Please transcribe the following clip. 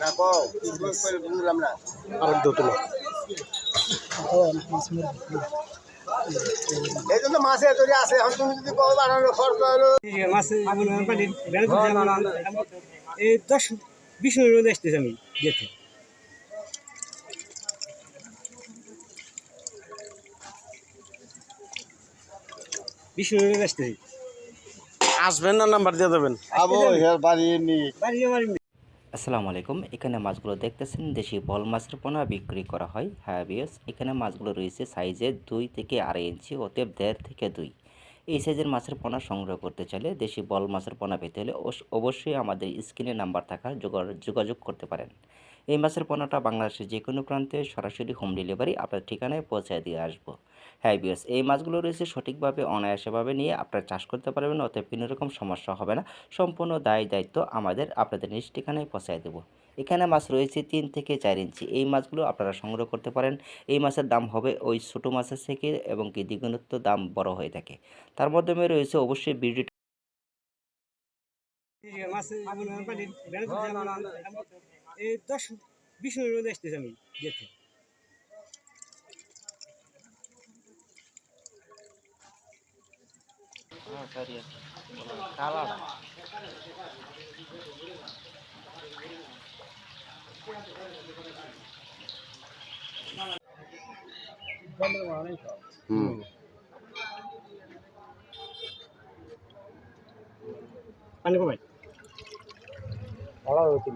না কও বুঝলাম না আর দুটো এই জন্য মাছে ধরে আছে এখন তুমি যদি বানানো খরচ হলো। মাছ এই দশ বিশ মিনিট মধ্যে আসতেছি আমি যেতে। বিশ মিনিট মধ্যে আসতেছি। আসবেন না নাম্বার দিয়ে দেবেন। আবো বাড়ি আসসালামু আলাইকুম। এখানে মাছগুলো দেখতেছেন, দেশি বল মাছের পোনা বিক্রি করা হয়। হ্যাঁ বিয়স এখানে মাছগুলো রয়েছে সাইজে দুই থেকে আড়াই ইঞ্চি অতএব দেড় থেকে দুই। এই সাইজের মাছের পোনা সংগ্রহ করতে চাইলে দেশি বল মাছের পোনা পেতে হলে অবশ্যই আমাদের স্ক্রিনে নাম্বার থাকা যোগা- যোগাযোগ করতে পারেন। এই মাছের পোনাটা বাংলাদেশের যে কোনো প্রান্তে সরাসরি হোম ডেলিভারি আপনার ঠিকানায় পৌঁছায় দিয়ে আসব। হ্যাঁ বিয়স এই মাছগুলো রয়েছে সঠিকভাবে, অনায়াসেভাবে নিয়ে আপনারা চাষ করতে পারবেন, অতএব কোনো রকম সমস্যা হবে না। সম্পূর্ণ দায় দায়িত্ব আমাদের আপনাদের নিজ ঠিকানায় পৌঁছায় দেবো। এখানে মাছ রয়েছে তিন থেকে চার ইঞ্চি। এই মাছগুলো আপনারা সংগ্রহ করতে পারেন। এই মাছের দাম হবে ওই ছোটো মাছের থেকে এবং কি দ্বিগুণত্ব দাম বড় হয়ে থাকে। তার মাধ্যমে রয়েছে অবশ্যই মাছ এই দশ বিশ মিনিট মধ্যে আসতেছি আমি যেতে। হুম। পানি কমাই ভালো হতো